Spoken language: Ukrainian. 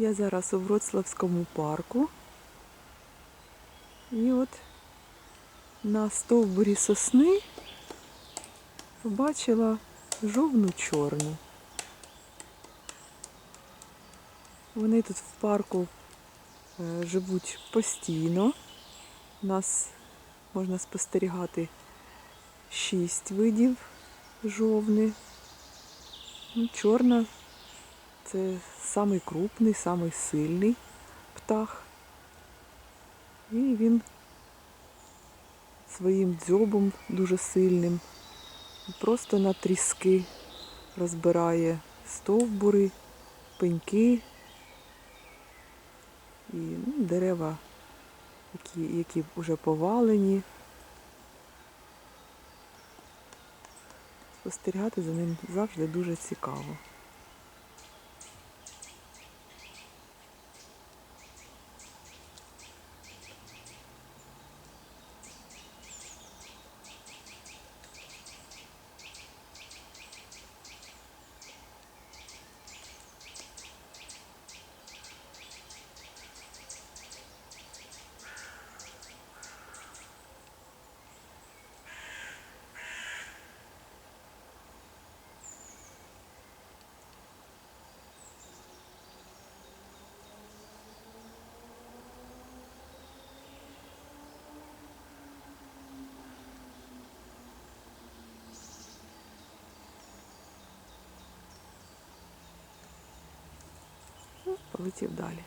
Я зараз у Вроцлавському парку. І от на стовбурі сосни побачила жовну чорну. Вони тут в парку е, живуть постійно. У нас можна спостерігати шість видів жовни. Ну, чорна це самий крупний, самий сильний птах. І він своїм дзьобом дуже сильним просто на тріски розбирає стовбури, пеньки і ну, дерева, які, які вже повалені. Спостерігати за ним завжди дуже цікаво. Полетів далі.